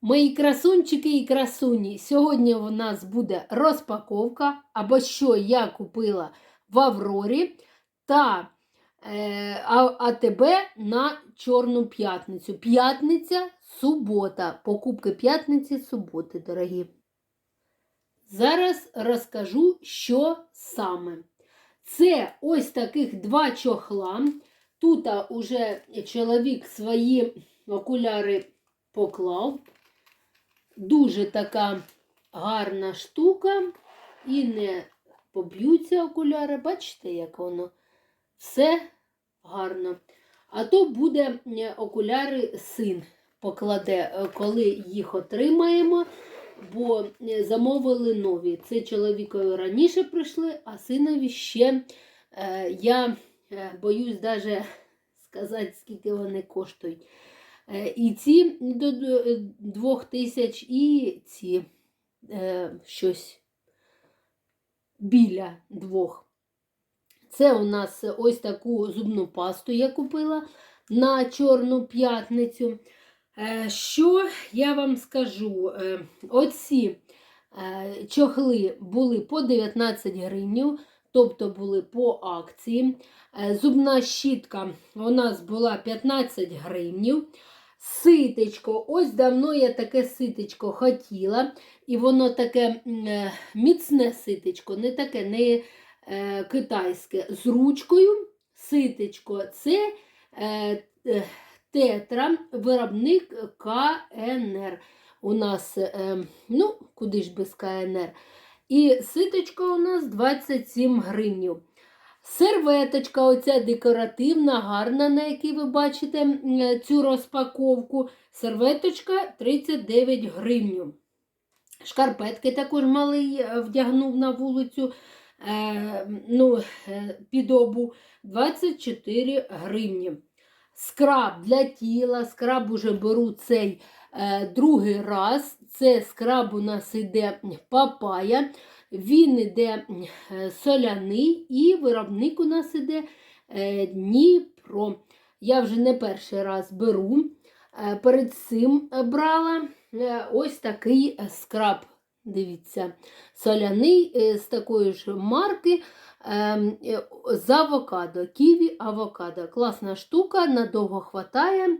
Мої красунчики і красуні, сьогодні у нас буде розпаковка, або що я купила в Аврорі та е, АТБ на Чорну п'ятницю. П'ятниця, субота. Покупки п'ятниці, суботи, дорогі. Зараз розкажу, що саме. Це ось таких два чохла. Тут уже чоловік свої окуляри поклав. Дуже така гарна штука. І не поб'ються окуляри. Бачите, як воно все гарно. А то буде е, окуляри син покладе, е, коли їх отримаємо, бо е, замовили нові. Це чоловікові раніше прийшли, а синові ще я боюсь навіть сказати, скільки вони коштують. Е, І ці до д- двох тисяч, і ці е, щось біля двох. Це у нас ось таку зубну пасту я купила на Чорну п'ятницю. Е, Що я вам скажу? Е, Оці е, чохли були по 19 гривень, тобто були по акції. Е, Зубна щітка у нас була 15 гривень. Ситечко, ось давно я таке ситечко хотіла, і воно таке е, міцне ситечко, не таке, не е, китайське. З ручкою ситечко. Це е, тетра, виробник КНР. У нас, ну, куди ж без КНР. І ситочка у нас 27 гривень. Серветочка, оця декоративна, гарна, на якій ви бачите цю розпаковку. Серветочка 39 гривень. Шкарпетки також малий е, вдягнув на вулицю е, ну, е, під обу 24 гривні. Скраб для тіла, скраб уже беру цей другий раз. Це скраб у нас іде папая. Він іде е, соляний і виробник у нас іде е, Дніпро. Я вже не перший раз беру. Е, Перед цим брала ось такий скраб. Дивіться, соляний з такої ж марки ем, з авокадо. Ківі авокадо. Класна штука, надовго хватає.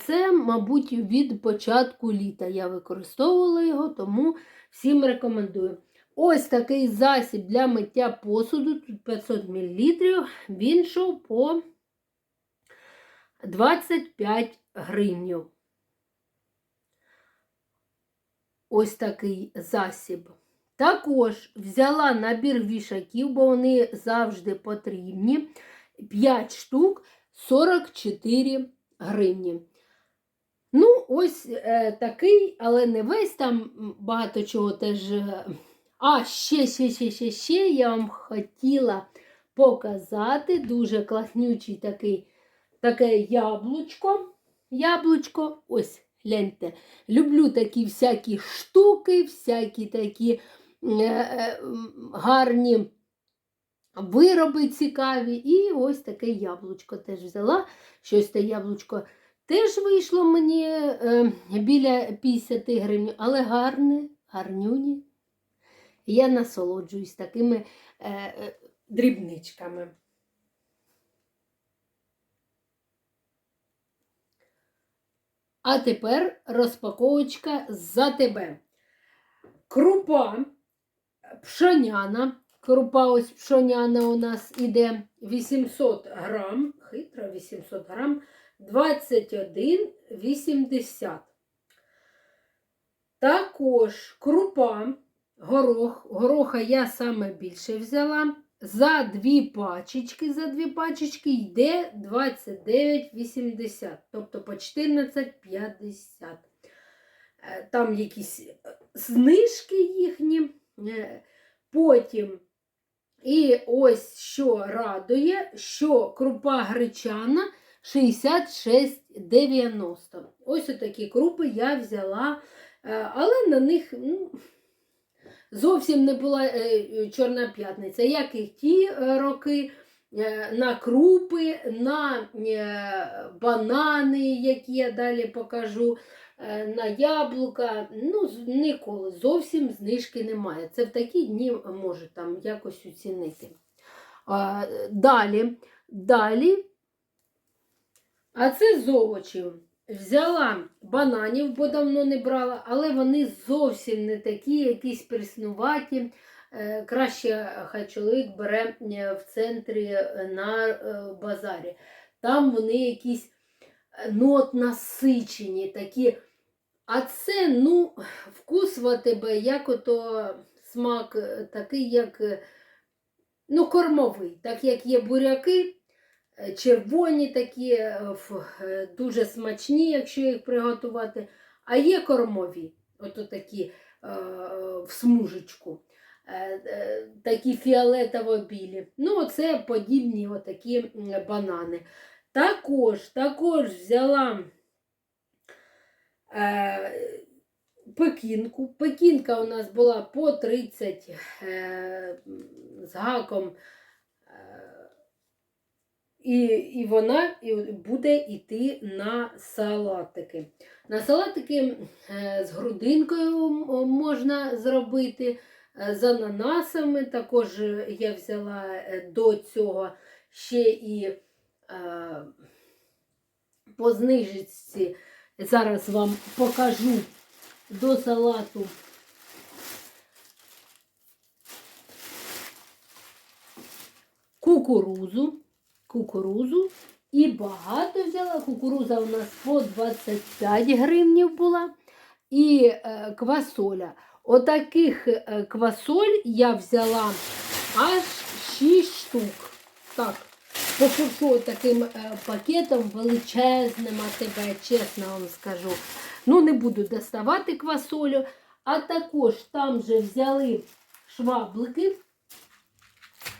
Це, мабуть, від початку літа я використовувала його, тому всім рекомендую. Ось такий засіб для миття посуду, тут 500 мл, він йшов по 25 гривень. Ось такий засіб. Також взяла набір вішаків, бо вони завжди потрібні. 5 штук 44 гривні. Ну, ось е, такий, але не весь там багато чого теж. А, ще, ще, ще, ще, ще я вам хотіла показати дуже класнючий такий, таке яблучко. Яблучко, ось, гляньте. Люблю такі всякі штуки, всякі такі е, е, гарні вироби цікаві. І ось таке яблучко теж взяла. Щось те яблучко теж вийшло мені е, біля 50 гривень, але гарне, гарнюні. Я насолоджуюсь такими е, е, дрібничками. А тепер розпаковочка за тебе. Крупа пшоняна. Крупа ось пшоняна у нас іде 800 грам. Хитро 800 грам. 21,80. Також крупа, горох. Гороха я саме більше взяла. За дві пачечки, за дві пачечки йде 29,80, тобто по 14,50. Е, Там якісь е, знижки їхні. Е, Потім, і ось що радує, що крупа гречана 66,90. Ось такі крупи я взяла, але на них ну, зовсім не була е, Чорна п'ятниця, як і ті е, роки. е, На крупи, на е, банани, які я далі покажу, е, на яблука. Ну, ніколи зовсім знижки немає. Це в такі дні може там якось оцінити. Далі, далі, а це з овочів. Взяла бананів, бо давно не брала, але вони зовсім не такі, якісь преснуваті. Е, Краще хай чоловік бере е, в центрі е, на базарі. Там вони якісь ну, насичені, такі. А це, ну, вкус в як ото смак такий, як ну, кормовий, так як є буряки, червоні такі, е, е, дуже смачні, якщо їх приготувати. А є кормові, ото такі е, в смужечку, е, е, такі фіолетово-білі. Ну, оце подібні отакі банани. Також, також взяла е, пекінку. Пекінка у нас була по 30 е, з гаком. Е, і, і вона буде йти на салатики. На салатики е, з грудинкою можна зробити, е, з ананасами. Також е, я взяла е, до цього ще і е, по знижці. Зараз вам покажу до салату. Кукурузу, кукурузу і багато взяла. Кукуруза у нас по 25 гривнів була. І е, квасоля. Отаких е, квасоль я взяла аж 6 штук. Так, пошуршу таким е, пакетом величезним АТБ, чесно вам скажу. Ну, не буду доставати квасолю. А також там же взяли шваблики.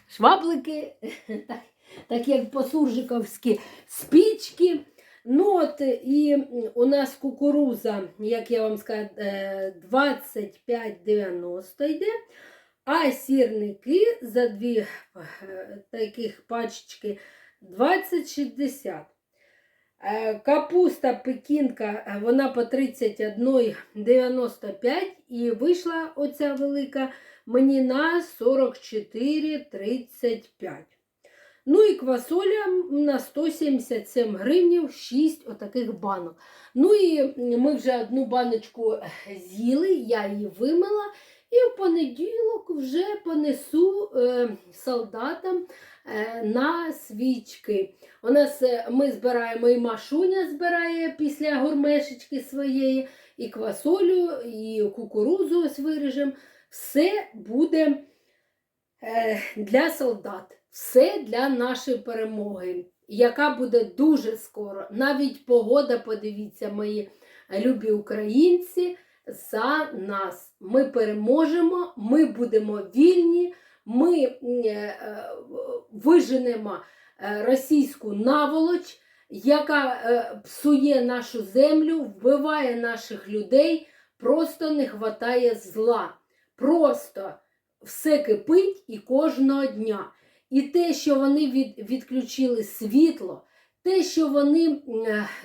Шваблики, так, так як по-суржиковськи, спічки. Ну от і у нас кукуруза, як я вам сказала, е, 25,90 йде. А сірники за дві е, таких пачечки 20,60. Е, Капуста пекінка, вона по 31,95 і вийшла оця велика мені на 44,35. Ну і квасоля на 177 гривнів 6 отаких банок. Ну і ми вже одну баночку з'їли, я її вимила. І в понеділок вже понесу е, солдатам е, на свічки. У нас е, ми збираємо і Машуня збирає після гурмешечки своєї, і квасолю, і кукурузу ось виріжемо. Все буде е, для солдат, все для нашої перемоги, яка буде дуже скоро. Навіть погода, подивіться, мої любі українці, за нас. Ми переможемо, ми будемо вільні, ми е, е, виженемо е, російську наволоч, яка псує нашу землю, вбиває наших людей. Просто не вистачає зла. Просто все кипить і кожного дня. І те, що вони від, відключили світло, те, що вони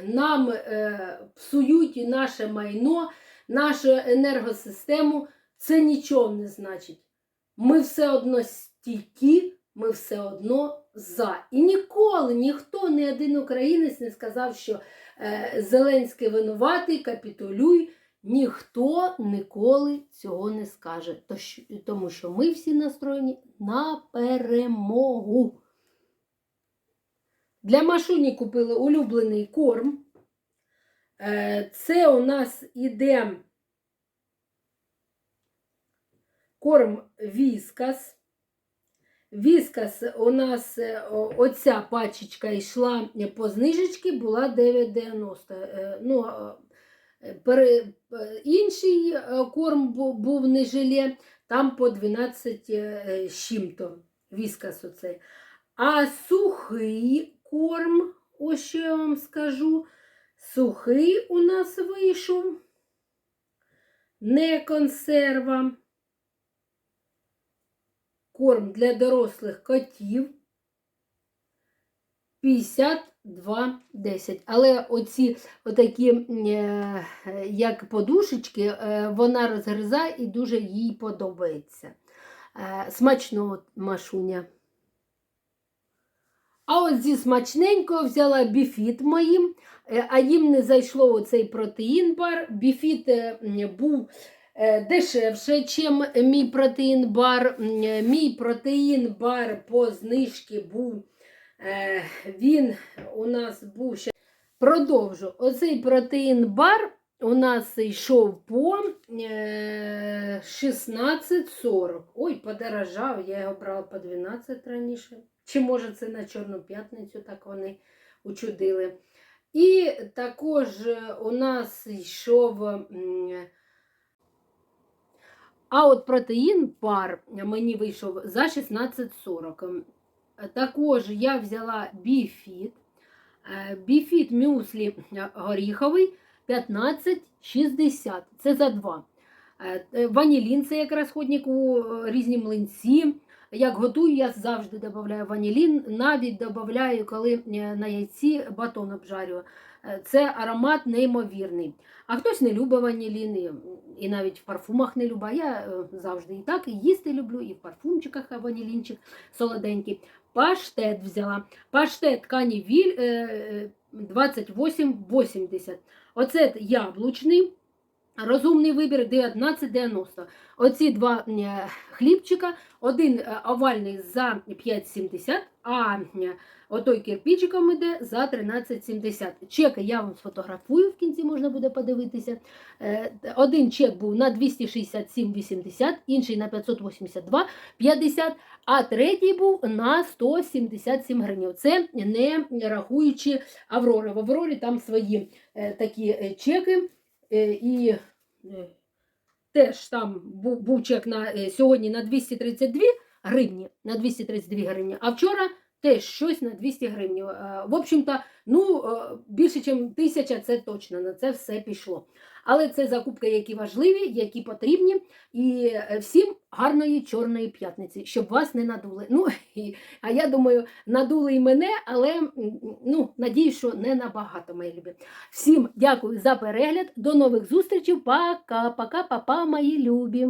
нам е, псують і наше майно, нашу енергосистему, це нічого не значить. Ми все одно стійкі, ми все одно за. І ніколи ніхто, ні один українець не сказав, що е, Зеленський винуватий, капітулюй. Ніхто ніколи цього не скаже, тому що ми всі настроєні на перемогу. Для Машуні купили улюблений корм. Е, Це у нас іде корм Віскас. Віскас у нас е, оця пачечка йшла по знижечці, була 9,90. Е, Ну, інший е, корм був не желе, там по 12 е, чим-то. Віскас оцей. А сухий корм, ось що я вам скажу, сухий у нас вийшов, не консерва. Корм для дорослих котів 50 2,10. Але оці отакі, е, як подушечки, е, вона розгризає і дуже їй подобається. Е, Смачного машуня. А от зі смачненького взяла біфіт моїм, а їм не зайшло оцей протеїн бар. Біфіт був дешевше, ніж мій протеїн бар. Мій протеїн бар по знижці був. Е, Він у нас був ще. Продовжу. Оцей протеїн бар у нас йшов по е, 16,40. Ой, подорожав, я його брала по 12 раніше. Чи може це на Чорну п'ятницю так вони учудили. І також е, у нас йшов. А от протеїн пар мені вийшов за 16,40. М, Також я взяла біфіт. Е, Біфіт мюслі е, горіховий 15,60. Це за два. Е, е, Ванілін це як розходник у е, різні млинці. Як готую, я завжди додаю ванілін, навіть додаю, коли е, на яйці батон обжарюю. Е, Це аромат неймовірний. А хтось не любить ванілін, і, навіть в парфумах не любить. Я е, завжди і так, і їсти люблю, і в парфумчиках ванілінчик солоденький. Паштет взяла. Паштет ткані віль е, е, 28,80. Оце яблучний. Розумний вибір 19,90. Оці два е, хлібчика, один е, овальний за 5,70, а е, отой кирпичиком іде за 13,70. Чеки я вам сфотографую, в кінці можна буде подивитися. Один чек був на 267,80, інший на 582,50, а третій був на 177 гривень. Це не рахуючи Аврори. В Аврорі там свої такі чеки. Е, І е, теж там був, чек на е, сьогодні на 232 гривні, на 232 гривні, а вчора теж щось на 200 гривень. В общем-то, ну, е, більше, ніж тисяча, це точно на це все пішло. Але це закупки, які важливі, які потрібні. І е, всім гарної чорної п'ятниці, щоб вас не надули. Ну, і, а я думаю, надули і мене, але ну, надію, що не набагато, мої любі. Всім дякую за перегляд. До нових зустрічей. Пока, пока, папа, мої любі.